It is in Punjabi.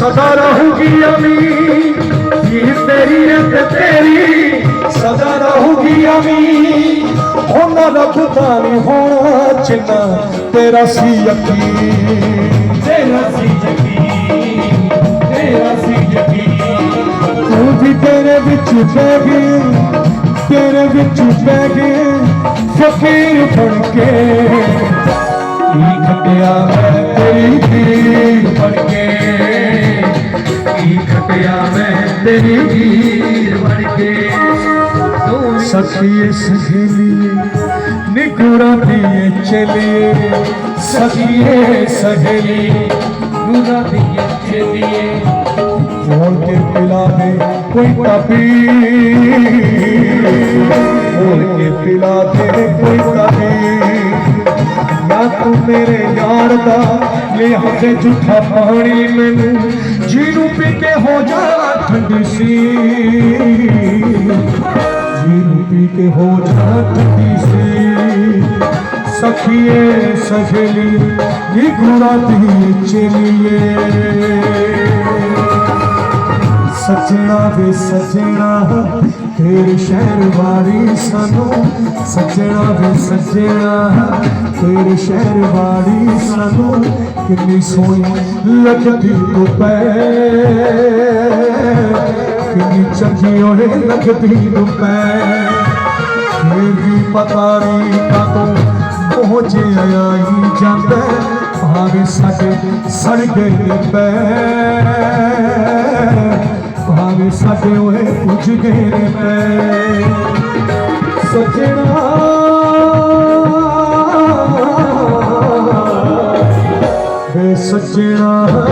ਸਦਾ ਰਹੂਗੀ ਅਮੀ ਜੀਤ ਤੇਰੀ ਰਤ ਤੇਰੀ ਸਦਾ ਰਹੂਗੀ ਅਮੀ ਹੋਣਾ ਰੱਬ ਦਾ ਨਹੀਂ ਹੋਣਾ ਚਿੰਨਾ ਤੇਰਾ ਸੀ ਯਕੀਨ। ਤੇਰਾ ਸੀ ਯਕੀਨ ਤੇਰਾ ਸੀ ਯਕੀਨ। ਤੂੰ ਵੀ ਤੇਰੇ ਵਿੱਚ ਪੈ ਗਈ ਤੇਰੇ ਵਿੱਚ ਪੈ ਗਏ ਫਕੀਰ ਬਣ ਕੇ। ਕੀ ਖੱਟਿਆ ਕੀ ਖਟਿਆ ਮੈਂ ਤੇਰੀ ਵੀਰ ਬਣ ਕੇ ਤੂੰ ਸਖੀਏ ਸਹੇਲੀਏ ਨਿਗੁਰਾ ਦੀਏ ਚਲੀਏ ਸਖੀਏ ਸਹੇਲੀ ਗੁਰਾ ਦੀ ਚੇਲੀਏ ਖੋਲ ਕੇ ਪਿਲਾ ਦੇ ਕੋਈ ਤਾਬੀ ਖੋਲ ਕੇ ਪਿਲਾ ਦੇ ਕੋਈ ਤਾਬੀ ਨਾ ਤੂੰ ਮੇਰੇ ਯਾਰ ਦਾ ਲੈ ਹੱਥੇ ਝੂਠਾ झीरू पी के हो जा ठंडी सी झीरू पी के हो जा ठंडी सी सखिए सहेली निगुरा दी ਸਜਣਾ ਵੇ ਸਜਣਾ, ਤੇਰੇ ਸ਼ਹਿਰ ਵਾਰੀ ਸਾਨੂੰ। ਸਜਣਾ ਵੇ ਸਜਣਾ, ਤੇਰੇ ਸ਼ਹਿਰ ਵਾਰੀ ਸਾਨੂੰ। ਕਿੰਨੀ ਸੋਹਣੀ ਲੱਗਦੀ ਤੂੰ ਪੈ ਕਿੰਨੀ ਚੰਗੀ ਓਏ ਲੱਗਦੀ ਤੂੰ ਪੈ ਫਿਰ ਵੀ ਪਤਾ ਨਹੀਂ ਕਦੋਂ ਪਹੁੰਚ ਆਈ ਜਾਂਦਾ। ਭਾਵੇਂ ਸਾਡੇ ਸੜ ਗਏ ਨੇ ਪੈਰ ਭਾਵੇਂ ਓਏ ਪੁੱਜ ਗਏ ਨੇ ਪੈਰ ਸਜਣਾ ਵੇ ਸਜਣਾ